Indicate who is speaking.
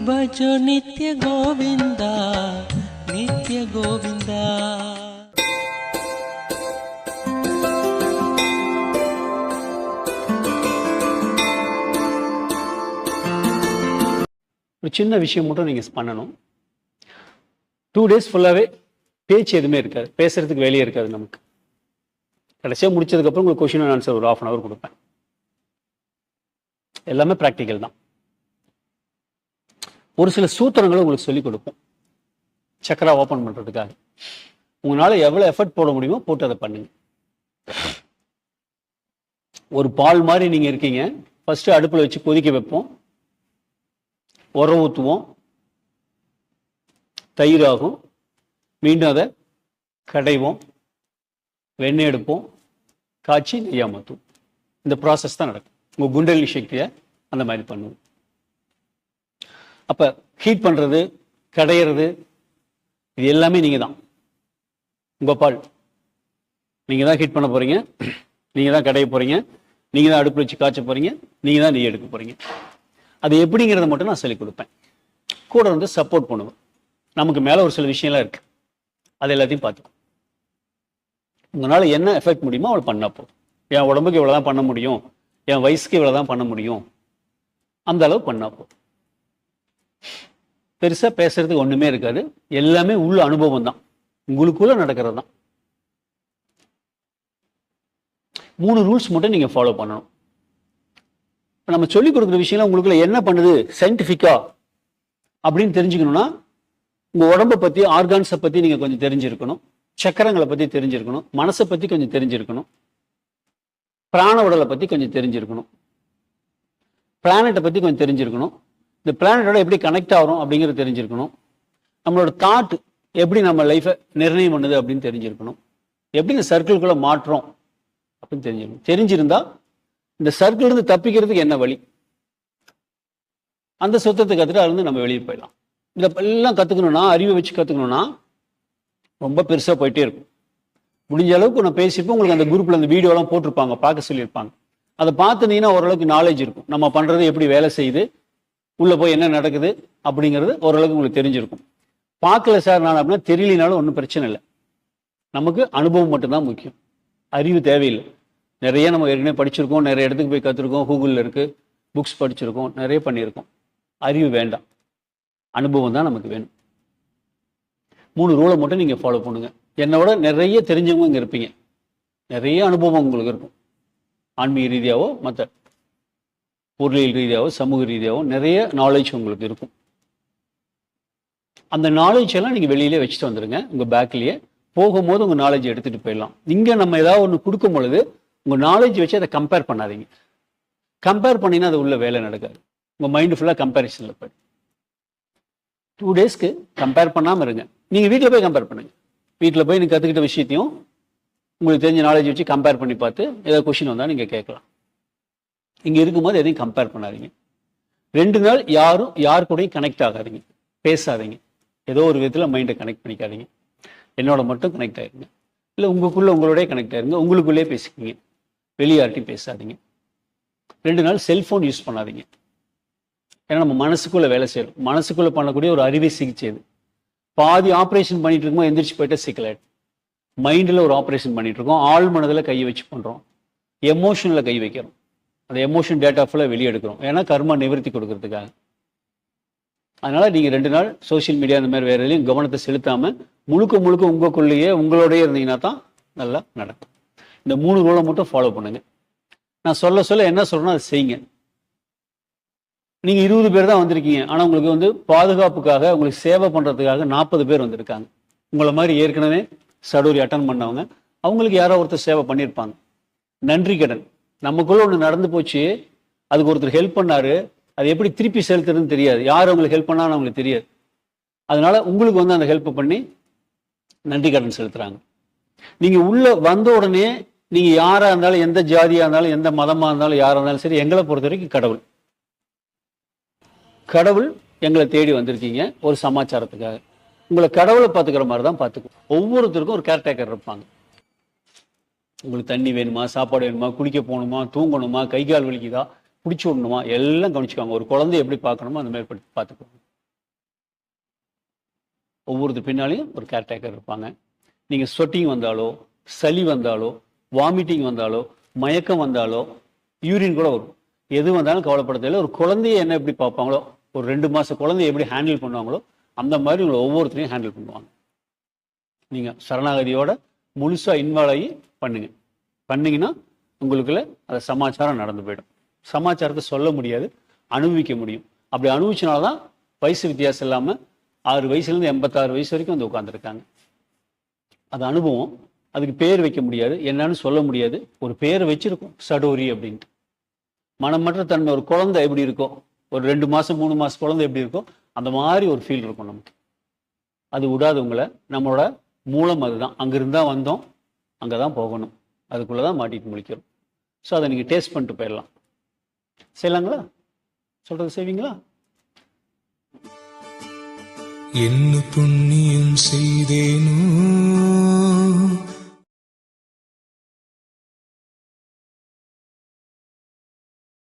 Speaker 1: भजो நித்ய கோவிந்தா நித்ய கோவிந்தா
Speaker 2: ஒரு சின்ன விஷயம் மட்டும் நீங்கள் பண்ணணும் டூ டேஸ் ஃபுல்லாகவே பேச்சு எதுவுமே இருக்காது பேசுகிறதுக்கு வேலையே இருக்காது நமக்கு கடைசியாக முடிச்சதுக்கப்புறம் உங்களுக்கு கொஷின் ஆன்சர் ஒரு ஆஃப் அன் அவர் கொடுப்பேன் எல்லாமே ப்ராக்டிக்கல் தான் ஒரு சில சூத்திரங்களை உங்களுக்கு சொல்லிக் கொடுப்போம். சக்கரா ஓப்பன் பண்ணுறதுக்காக உங்களால் எவ்வளோ எஃபர்ட் போட முடியுமோ போட்டு அதை பண்ணுங்க. ஒரு பால் மாதிரி நீங்கள் இருக்கீங்க. ஃபஸ்ட்டு அடுப்பில் வச்சு கொதிக்க வைப்போம். உரம் ஊற்றுவோம் தயிர் ஆகும். மீண்டும் அதை கடைவோம். வெண்ணெய் எடுப்போம். காய்ச்சி நெய்யா மாற்றுவோம் இந்த ப்ராசஸ் தான் நடக்கும். உங்கள் குண்டலி சக்தியை அந்த மாதிரி பண்ணுவோம். அப்போ ஹீட் பண்ணுறது கடையிறது இது எல்லாமே நீங்கள் தான் உங்கள் பால். நீங்கள் தான் ஹீட் பண்ண போகிறீங்க நீங்கள் தான் கடைய போகிறீங்க நீங்கள் தான் அடுப்பு வச்சு காய்ச்ச போகிறீங்க நீங்கள் தான் நெய் எடுக்க போகிறீங்க அது எப்படிங்கிறத மட்டும் நான் சொல்லிக் கொடுப்பேன். கூட வந்து சப்போர்ட் பண்ணுவேன் நமக்கு மேலே ஒரு சில விஷயம்லாம் இருக்குது அது எல்லாத்தையும் பார்த்துக்கும். உங்களால் என்ன எஃபெக்ட் முடியுமோ அவள் பண்ணால் போதும். என் உடம்புக்கு இவ்வளோ தான் பண்ண முடியும். என் வயசுக்கு இவ்வளோ தான் பண்ண முடியும். அந்த அளவு பண்ணால் போதும். பெருசாக பேசுறதுக்கு ஒன்றுமே இருக்காது. எல்லாமே உள்ள அனுபவம் தான். உங்களுக்குள்ள நடக்கிறது தான். மூணு ரூல்ஸ் மட்டும் நீங்கள் ஃபாலோ பண்ணணும். இப்போ நம்ம சொல்லிக் கொடுக்குற விஷயம்லாம் உங்களுக்குள்ள என்ன பண்ணுது? சயின்டிஃபிக்கா அப்படின்னு தெரிஞ்சுக்கணும்னா உங்க உடம்பை பத்தி ஆர்கான்ஸை பத்தி நீங்க கொஞ்சம் தெரிஞ்சிருக்கணும். சக்கரங்களை பத்தி தெரிஞ்சிருக்கணும். மனசை பத்தி கொஞ்சம் தெரிஞ்சிருக்கணும். பிராண உடலை பத்தி கொஞ்சம் தெரிஞ்சிருக்கணும். பிளானட்டை பத்தி கொஞ்சம் தெரிஞ்சிருக்கணும். இந்த பிளானட்டோட எப்படி கனெக்ட் ஆகிறோம் அப்படிங்கிறது தெரிஞ்சிருக்கணும். நம்மளோட தாட் எப்படி நம்ம லைஃப்பை நிர்ணயம் பண்ணுது அப்படின்னு தெரிஞ்சிருக்கணும். எப்படி இந்த சர்க்கிள்குள்ளே மாற்றோம் அப்படின்னு தெரிஞ்சிருக்கணும். தெரிஞ்சிருந்தா இந்த சர்க்கிள்லேருந்து தப்பிக்கிறதுக்கு என்ன வழி? அந்த சுத்தத்தை கற்றுட்டு அதுலேருந்து நம்ம வெளியே போயிடலாம். இந்த எல்லாம் கற்றுக்கணும்னா அறிவை வச்சு கற்றுக்கணும்னா ரொம்ப பெருசாக போயிட்டே இருக்கும். முடிஞ்ச அளவுக்கு நான் பேசியிருப்போம் உங்களுக்கு அந்த குரூப்பில் அந்த வீடியோலாம் போட்டிருப்பாங்க பார்க்க சொல்லியிருப்பாங்க. அதை பார்த்துனீங்கன்னா ஓரளவுக்கு நாலேஜ் இருக்கும். நம்ம பண்ணுறது எப்படி வேலை செய்யுது உள்ளே போய் என்ன நடக்குது அப்படிங்கிறது ஓரளவுக்கு உங்களுக்கு தெரிஞ்சிருக்கும். பார்க்கல சார் நான் அப்படின்னா தெரியலனாலும் ஒன்றும் பிரச்சனை இல்லை. நமக்கு அனுபவம் மட்டும்தான் முக்கியம். அறிவு தேவையில்லை. நிறைய நம்ம ஏற்கனவே படிச்சிருக்கோம் நிறைய இடத்துக்கு போய் கற்றுருக்கோம் கூகுளில் இருக்குது புக்ஸ் படிச்சிருக்கோம் நிறைய பண்ணியிருக்கோம். அறிவு வேண்டாம். அனுபவம் தான் நமக்கு வேணும். மூணு ரூலை மட்டும் நீங்கள் ஃபாலோ பண்ணுங்கள் என்னோட நிறைய தெரிஞ்சவங்க இங்கே இருப்பீங்க. நிறைய அனுபவம் உங்களுக்கு இருக்கும். ஆன்மீக ரீதியாவோ மற்ற பொருளியல் ரீதியாகவும் சமூக ரீதியாகவும் நிறைய நாலேஜ் உங்களுக்கு இருக்கும். அந்த நாலேஜ் எல்லாம் நீங்கள் வெளியிலே வச்சுட்டு வந்துடுங்க உங்கள் பேக்லேயே போகும்போது உங்கள் நாலேஜ் எடுத்துகிட்டு போயிடலாம். இங்கே நம்ம ஏதாவது ஒன்று கொடுக்கும் பொழுது உங்கள் நாலேஜ் வச்சு அதை கம்பேர் பண்ணாதீங்க. கம்பேர் பண்ணினா அது உள்ள வேலை நடக்காது. உங்கள் மைண்டு ஃபுல்லாக கம்பேரிசனில் போயிடும். டூ டேஸ்க்கு கம்பேர் பண்ணாமல் இருங்க. நீங்கள் வீட்டில் போய் கம்பேர் பண்ணுங்க. வீட்டில் போய் நீங்கள் கற்றுக்கிட்ட விஷயத்தையும் உங்களுக்கு தெரிஞ்ச நாலேஜ் வச்சு கம்பேர் பண்ணி பார்த்து ஏதாவது கொஷின் வந்தால் நீங்கள் கேட்கலாம். இங்கே இருக்கும்போது எதையும் கம்பேர் பண்ணாதீங்க. ரெண்டு நாள் யாரும் யார் கூடயும் கனெக்ட் ஆகாதீங்க. பேசாதீங்க. ஏதோ ஒரு விதத்தில் மைண்டை கனெக்ட் பண்ணிக்காதீங்க. என்னோட மட்டும் கனெக்ட் ஆயிருங்க. இல்லை உங்களுக்குள்ளே உங்களோடய கனெக்ட் ஆயிருங்க. உங்களுக்குள்ளேயே பேசிக்கிங்க. வெளியார்ட்டையும் பேசாதீங்க. ரெண்டு நாள் செல்ஃபோன் யூஸ் பண்ணாதீங்க. ஏன்னா நம்ம மனசுக்குள்ளே வேலை செய்யணும் மனசுக்குள்ளே பண்ணக்கூடிய ஒரு அறுவை சிகிச்சை இது. பாதி ஆப்ரேஷன் பண்ணிட்டு இருக்கும்போது எந்திரிச்சு போயிட்டா சிக்கலாயிடும் மைண்டில் ஒரு ஆப்ரேஷன் பண்ணிட்டு இருக்கோம். ஆள் மனதில் கை வச்சு பண்ணுறோம் எமோஷனில் கை வைக்கிறோம். அந்த எமோஷன் டேட்டா ஃபுல்லாக வெளியே எடுக்கிறோம் ஏன்னா கர்மா நிவர்த்தி கொடுக்கறதுக்காக. அதனால நீங்கள் ரெண்டு நாள் சோஷியல் மீடியா அந்த மாதிரி வேறு எதுலையும் கவனத்தை செலுத்தாமல் முழுக்க முழுக்க உங்களுக்குள்ளேயே உங்களோடய இருந்தீங்கன்னா தான் நல்லா நடக்கும். இந்த மூணு ரூலை மட்டும் ஃபாலோ பண்ணுங்க. நான் சொல்ல சொல்ல என்ன சொல்றேனோ அதை செய்யுங்க. நீங்க இருபது பேர் தான் வந்திருக்கீங்க. ஆனால் உங்களுக்கு வந்து பாதுகாப்புக்காக உங்களுக்கு சேவை பண்றதுக்காக நாற்பது பேர் வந்திருக்காங்க. உங்களை மாதிரி ஏற்கனவே சடூரி அட்டன் பண்ணவங்க அவங்களுக்கு யாரோ ஒருத்தர் சேவை பண்ணியிருப்பாங்க. நன்றி கடன். நமக்குள்ள ஒன்று நடந்து போச்சு. அதுக்கு ஒருத்தர் ஹெல்ப் பண்ணாரு. அது எப்படி திருப்பி செலுத்துறதுன்னு தெரியாது. யார் அவங்களுக்கு ஹெல்ப் பண்ணான்னு அவங்களுக்கு தெரியாது. அதனால உங்களுக்கு வந்து அந்த ஹெல்ப் பண்ணி நன்றி கடன் செலுத்துறாங்க. நீங்க உள்ள வந்த உடனே நீங்க யாரா இருந்தாலும் எந்த ஜாதியா இருந்தாலும் எந்த மதமா இருந்தாலும் யாரா இருந்தாலும் சரி எங்களை பொறுத்த வரைக்கும் கடவுள். கடவுள் எங்களை தேடி வந்திருக்கீங்க. ஒரு சமாச்சாரத்துக்காக. உங்களை கடவுளை பார்த்துக்கிற மாதிரி தான் பார்த்துக்கும் ஒவ்வொருத்தருக்கும் ஒரு கேர்டேக்கர் இருப்பாங்க. உங்களுக்கு தண்ணி வேணுமா சாப்பாடு வேணுமா குளிக்க போகணுமா தூங்கணுமா கை கால் வலிக்குதா பிடிச்சி விடணுமா எல்லாம் கவனிச்சுக்காங்க. ஒரு குழந்தை எப்படி பார்க்கணுமோ அந்த மாதிரி படி- பார்த்துக்குவாங்க ஒவ்வொருத்தர் பின்னாலையும் ஒரு கேர்டேக்கர் இருப்பாங்க. நீங்கள் ஸ்வெட்டிங் வந்தாலோ சளி வந்தாலோ வாமிட்டிங் வந்தாலோ மயக்கம் வந்தாலோ யூரின் கூட வரும். எது வந்தாலும் கவலைப்பட ஒரு குழந்தைய என்ன எப்படி பார்ப்பாங்களோ ஒரு ரெண்டு மாத குழந்தைய எப்படி ஹேண்டில் பண்ணுவாங்களோ அந்த மாதிரி உங்களை ஒவ்வொருத்தரையும் ஹேண்டில் பண்ணுவாங்க. நீங்கள் சரணாகதியோட முழுசாக இன்வால்வ் ஆகி பண்ணுங்க. பண்ணிங்கன்னா உங்களுக்குள்ள அந்த சமாச்சாரம் நடந்து போயிடும். சமாச்சாரத்தை சொல்ல முடியாது அனுபவிக்க முடியும். அப்படி அனுபவிச்சனால தான் வயசு வித்தியாசம் இல்லாமல் ஆறு வயசுலேருந்து எண்பத்தாறு வயசு வரைக்கும் வந்து உட்காந்துருக்காங்க அது அனுபவம். அதுக்கு பேர் வைக்க முடியாது. என்னன்னு சொல்ல முடியாது. ஒரு பேரை வச்சிருக்கோம். சடோரி அப்படின்ட்டு. மனமற்ற தன்மை. ஒரு குழந்தை எப்படி இருக்கும் ஒரு ரெண்டு மாதம் மூணு மாதம் குழந்தை எப்படி இருக்கோ அந்த மாதிரி ஒரு ஃபீல் இருக்கும் நமக்கு. அது விடாதவங்களை நம்மளோட மூலம் அதுதான். அங்கேருந்து தான் வந்தோம். அங்கே தான் போகணும். அதுக்குள்ளே தான் மாட்டிட்டு முழிக்கிறோம். ஸோ அதை நீங்கள் டேஸ்ட் பண்ணிட்டு போயிடலாம். செய்யலாங்களா? சொல்கிறது செய்வீங்களா?
Speaker 3: என்ன புண்ணியம் செய்தேனோ?